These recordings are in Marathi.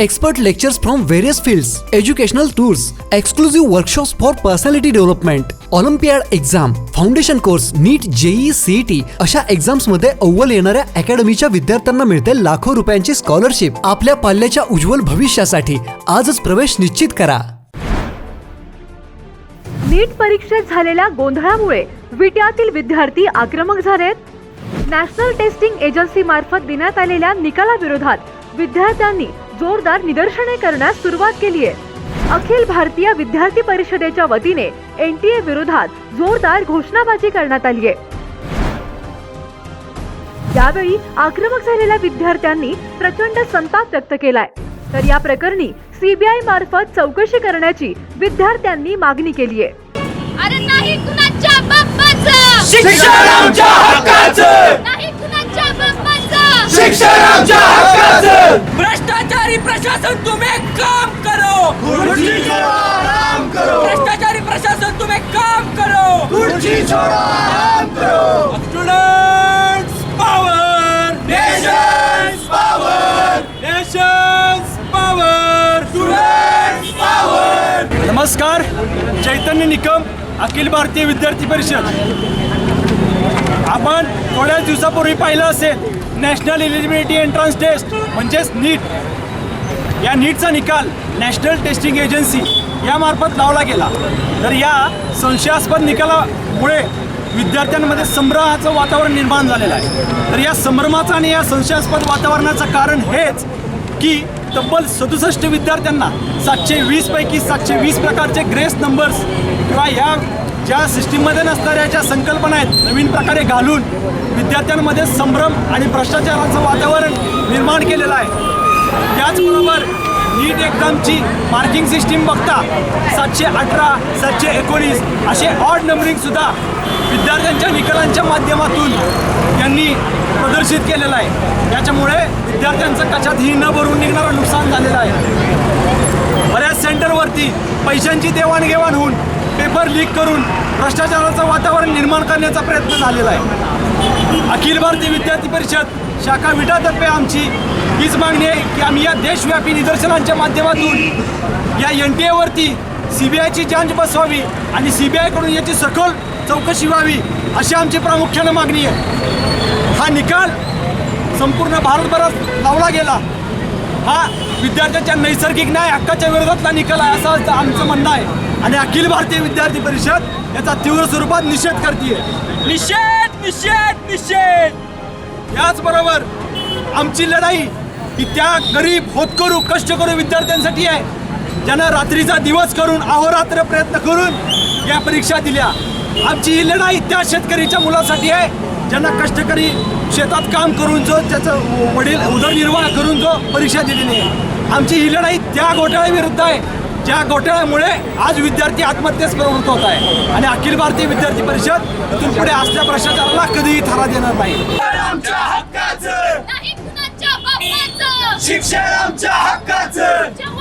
Expert lectures from various fields educational tours exclusive workshops for personality development olympiad exam foundation course NEET JEE CET अशा एक्झाम्समध्ये अव्वल येणाऱ्या अकॅडमीच्या विद्यार्थ्यांना मिळते लाखो रुपयांची स्कॉलरशिप आपल्या पाल्याच्या उज्ज्वल भविष्यासाठी आजच प्रवेश निश्चित करा. नीट परीक्षेत झालेल्या गोंधळामुळे विट्यातील विद्यार्थी आक्रमक झालेत. नॅशनल टेस्टिंग एजन्सी मार्फत देण्यात आलेल्या निकालाविरोधात विद्यार्थ्यांनी जोरदार निदर्शने करण्यास सुरुवात केली आहे. अखिल भारतीय विद्यार्थी परिषदेच्या वतीने एनटीए विरोधात जोरदार घोषणाबाजी करण्यात आली आहे. यावेळी आक्रमक झालेल्या विद्यार्थ्यांनी प्रचंड संताप व्यक्त केलाय. तर या प्रकरणी सीबीआय मार्फत चौकशी करण्याची विद्यार्थ्यांनी मागणी केली आहे. अरे नाही कुणाच्या बाप्पाचं शिक्षण आमच्या हक्काचं! शिक्षण आमच्या हक्काचं! भ्रष्टाचारी प्रशासन तुम्हें काम करो! खुर्ची छोड़ो आराम करो! भ्रष्टाचारी प्रशासन तुम्हें काम करो! खुर्ची छोड़ो आराम करो! Students power nations power nations power students power नमस्कार चैतन्य निकम अखिल भारतीय विद्यार्थी परिषद. आपण थोड्याच दिवसापूर्वी पाहिलं असेल नॅशनल एलिजिबिलिटी एंट्रन्स टेस्ट म्हणजेच नीट. या नीटचा निकाल नॅशनल टेस्टिंग एजन्सी यामार्फत लावला गेला. तर या संशयास्पद निकालामुळे विद्यार्थ्यांमध्ये संभ्रमाचं वातावरण निर्माण झालेलं आहे. तर या संभ्रमाचं आणि या संशयास्पद वातावरणाचं कारण हेच की तब्बल सदुसष्ट विद्यार्थ्यांना सातशे वीसपैकी सातशे वीस प्रकारचे ग्रेस नंबर्स किंवा या ज्या सिस्टीममध्ये नसणाऱ्या ज्या संकल्पना आहेत नवीन प्रकारे घालून विद्यार्थ्यांमध्ये संभ्रम आणि भ्रष्टाचाराचं वातावरण निर्माण केलेलं आहे. त्याचबरोबर नीट एक्झामची मार्किंग सिस्टीम बघता सातशे अठरा सातशे एकोणीस असे ऑड नंबरिंगसुद्धा विद्यार्थ्यांच्या निकालांच्या माध्यमातून त्यांनी प्रदर्शित केलेलं आहे. त्याच्यामुळे विद्यार्थ्यांचं कशातही न भरून निघणारं नुकसान झालेलं आहे. बऱ्याच सेंटरवरती पैशांची देवाणघेवाण होऊन पेपर लीक करून भ्रष्टाचाराचं वातावरण निर्माण करण्याचा प्रयत्न झालेला आहे. अखिल भारतीय विद्यार्थी परिषद शाखा विटातर्फे आमची हीच मागणी आहे की आम्ही या देशव्यापी निदर्शनांच्या माध्यमातून या एन टी एवरती सी बी आयची जांच बसवावी आणि सी बी आयकडून याची सखोल चौकशी व्हावी अशी आमची प्रामुख्यानं मागणी आहे. हा निकाल संपूर्ण भारतभरात लावला गेला. हा विद्यार्थ्यांच्या नैसर्गिक न्याय हक्काच्या विरोधातला निकाल आहे असं आमचं म्हणणं आहे. आणि अखिल भारतीय विद्यार्थी परिषद याचा तीव्र स्वरूपात निषेध करते निषेध निषेध निषेध! याचबरोबर आमची लढाई ही त्या गरीब होतकरू कष्टकरू विद्यार्थ्यांसाठी आहे. ज्यांना रात्रीचा दिवस करून अहोरात्र प्रयत्न करून या परीक्षा दिल्या. आमची ही लढाई त्या शेतकरीच्या मुलासाठी आहे. ज्यांना कष्टकरी शेतात काम करून जो त्याचं वडील उदरनिर्वाह करून जो परीक्षा दिलेली आहे. आमची ही लढाई त्या घोटाळ्याविरुद्ध आहे. ज्या घोटाळ्यामुळे आज विद्यार्थी आत्महत्येस प्रवृत्त होत आहे. आणि अखिल भारतीय विद्यार्थी परिषद इथून पुढे असल्या भ्रष्टाचाराला कधीही थारा देणार नाही. शिक्षण आमच्या हक्काचं.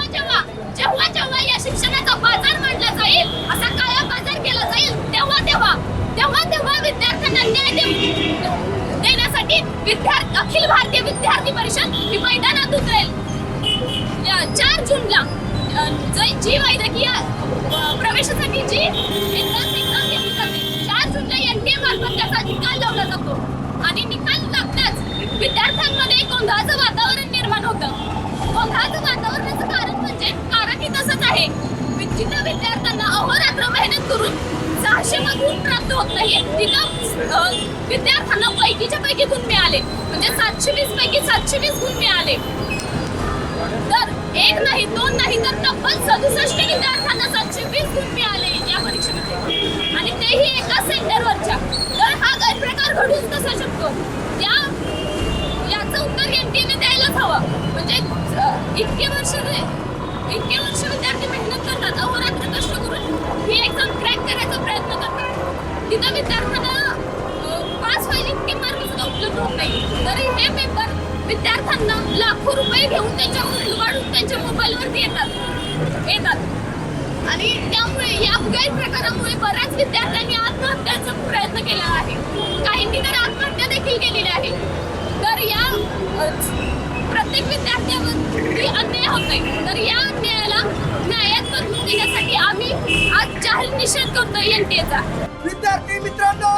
करतो एनटीएचा विद्यार्थी मित्रांनो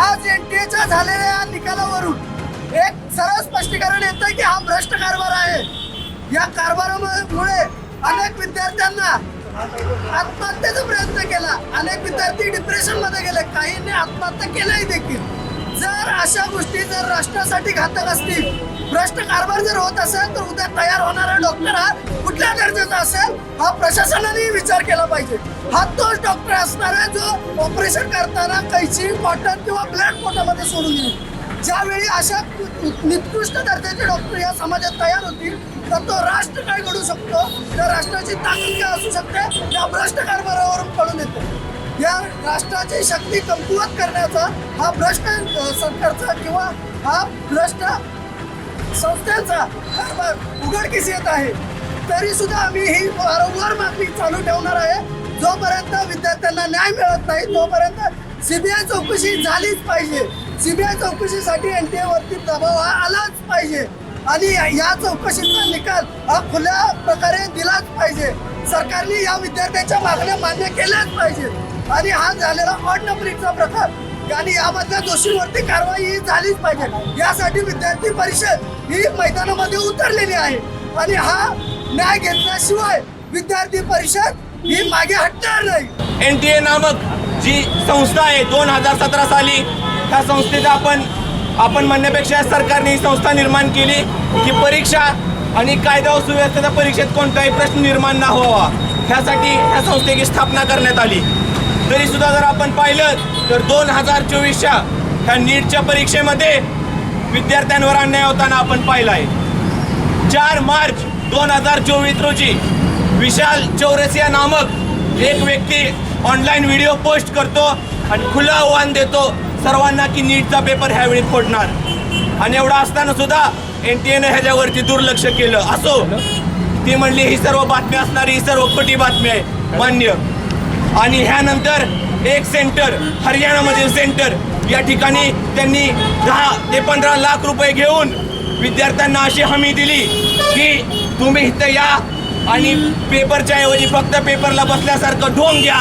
आज एनटीएच्या झालेल्या निकालावरून एक सरळ स्पष्टीकरण येतं की हा भ्रष्ट कारभार आहे. या कारभारामुळे अनेक विद्यार्थ्यांना आत्महत्येचा प्रयत्न केला. अनेक विद्यार्थी डिप्रेशनमध्ये गेले. काहींनी आत्महत्या केल्याही देखील. जर अशा गोष्टी जर राष्ट्रासाठी घातक असतील भ्रष्ट कारभार जर होत असेल तर उद्या तयार होणारा डॉक्टर हा कुठल्या दर्जाचा असेल हा प्रशासनाने विचार केला पाहिजे. हा तोच डॉक्टर असणार आहे जो ऑपरेशन करताना कैची कॉटन किंवा ब्लड पोटामध्ये सोडून येईल ज्यावेळी अशा निकृष्ट दर्जाचे डॉक्टर या समाजात तयार होतील तर तो राष्ट्र काय घडू शकतो? त्या राष्ट्राची ताकद काय असू शकते? या भ्रष्ट कारभारावरून कळून येते. या राष्ट्राची शक्ती कमकुवत करण्याचा हा भ्रष्ट सरकारचा किंवा हा भ्रष्ट संस्थांचा कारभार उघडकीस येत आहे. तरी सुद्धा आम्ही ही वारंवार मागणी चालू ठेवणार आहे. जोपर्यंत विद्यार्थ्यांना न्याय मिळत नाही तोपर्यंत सीबीआय चौकशी झालीच पाहिजे. सीबीआय चौकशीसाठी एनटीए वरती दबाव हा आलाच पाहिजे. आणि या चौकशीचा निकाल हा खुल्या प्रकारे दिलाच पाहिजे. सरकारने या विद्यार्थ्यांच्या मागण्या मान्य केल्याच पाहिजे. आणि हा झालेला ऑड नंबरिंगचा प्रकार आणि यामधल्या दोषींवरती कारवाई ही झालीच पाहिजे. यासाठी विद्यार्थी परिषद ही मैदानामध्ये उतरलेली आहे. आणि हा न्याय घेतल्याशिवाय विद्यार्थी परिषद ही मागे हटणार नाही. एन टी ए नामक जी संस्था आहे दोन हजार सतरा साली त्या संस्थेचा आपण आपण म्हणण्यापेक्षा सरकारने ही संस्था निर्माण केली की परीक्षा आणि कायदा व सुव्यवस्थेच्या परीक्षेत कोणताही प्रश्न निर्माण न व्हावा. ह्यासाठी ह्या संस्थेची स्थापना करण्यात आली. तरी सुद्धा जर आपण पाहिलं तर दोन हजार चोवीसच्या ह्या नीटच्या परीक्षेमध्ये विद्यार्थ्यांवर अन्याय होताना आपण पाहिला आहे चार मार्च दोन हजार चोवीस रोजी विशाल चौरसिया नामक एक व्यक्ती ऑनलाईन व्हिडिओ पोस्ट करतो आणि खुलं आव्हान देतो सर्वांना की नीटचा पेपर ह्यावेळी फोडणार. आणि एवढा असताना सुद्धा एन टी एनं ह्याच्यावरती दुर्लक्ष केलं. असो ती म्हणली ही सर्व बातमी असणारी ही सर्व खोटी बातमी आहे. मान्य. आणि ह्यानंतर एक सेंटर हरियाणामधील सेंटर. या ठिकाणी त्यांनी दहा ते पंधरा लाख रुपये घेऊन विद्यार्थ्यांना अशी हमी दिली की तुम्ही इथं या आणि पेपरच्या ऐवजी फक्त पेपरला बसल्यासारखं ढोंग घ्या.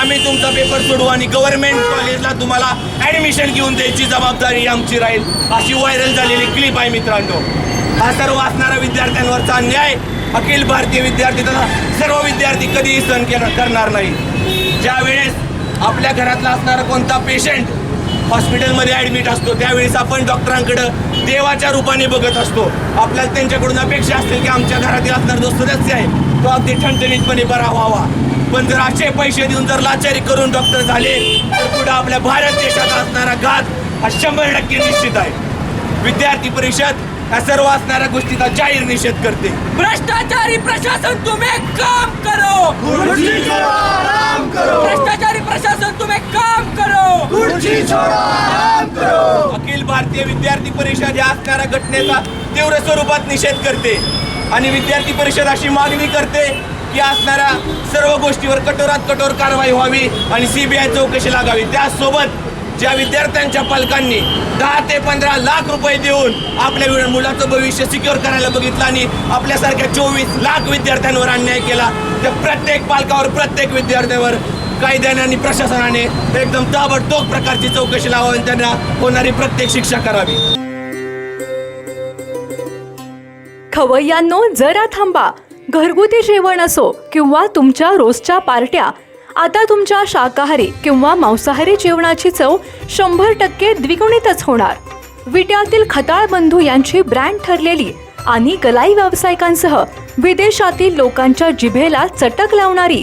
आम्ही तुमचा पेपर सोडू आणि गव्हर्नमेंट कॉलेजला तुम्हाला ॲडमिशन घेऊन द्यायची जबाबदारी आमची राहील. अशी व्हायरल झालेली क्लिप आहे मित्रांनो. हा सर्व असणारा विद्यार्थ्यांवरचा अन्याय अखिल भारतीय विद्यार्थी तथा सर्व विद्यार्थी कधीही सहन करणार नाही. ज्या वेळेस आपल्या घरातला असणारा कोणता पेशंट हॉस्पिटलमध्ये ॲडमिट असतो त्यावेळेस आपण डॉक्टरांकडं देवाच्या रूपाने बघत असतो. आपल्याला त्यांच्याकडून अपेक्षा असते की आमच्या घरातील असणारा जो सदस्य आहे तो अगदी ठणठणीतपणे बरा व्हावा. पण जर असे पैसे देऊन जर लाचारी करून डॉक्टर झाले तर पुढे आपल्या भारत देशात असणारा घात हा शंभर टक्के निश्चित आहे. विद्यार्थी परिषद ह्या सर्व असणाऱ्या गोष्टीचा जाहीर निषेध करते. भ्रष्टाचारी प्रशासन तुम एक काम करो. अखिल भारतीय विद्यार्थी परिषद या असणाऱ्या घटनेचा तीव्र स्वरूपात निषेध करते. आणि विद्यार्थी परिषद अशी मागणी करते की असणाऱ्या सर्व गोष्टीवर कठोरात कठोर कारवाई व्हावी आणि सीबीआय चौकशी लागावी. त्यासोबत ज्या विद्यार्थ्यांच्या पालकांनी दहा ते पंधरा लाख रुपये देऊन आपल्या मुलाचं भविष्य सिक्युअर करायला बघितलं आणि आपल्यासारख्या चोवीस लाख विद्यार्थ्यांवर अन्याय केला त्या प्रत्येक पालकावर प्रत्येक विद्यार्थ्यावर कायद्याने आणि प्रशासनाने एकदम ताबडतोब प्रकारची चौकशी लावावी आणि त्यांना होणारी प्रत्येक शिक्षा करावी. खवय्यांनो जरा थांबा. घरगुती जेवण असो किंवा तुमच्या रोजच्या पार्ट्या. आता तुमच्या शाकाहारी किंवा मांसाहारी जेवणाची चव शंभर टक्के द्विगुणितच होणार. विट्यातील खताळ बंधू यांची ब्रँड ठरलेली आणि कलाई व्यावसायिकांसह विदेशातील लोकांच्या जिभेला चटक लावणारी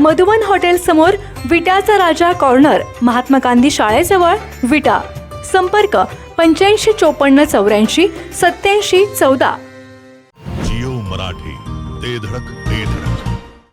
मधुवन हॉटेल समोर विटाचा राजा कॉर्नर महात्मा गांधी शाळेजवळ विटा. संपर्क पंच्याऐंशी चोपन्न चौऱ्याऐंशी सत्याऐंशी चौदा. जिओ मराठी ते धडक.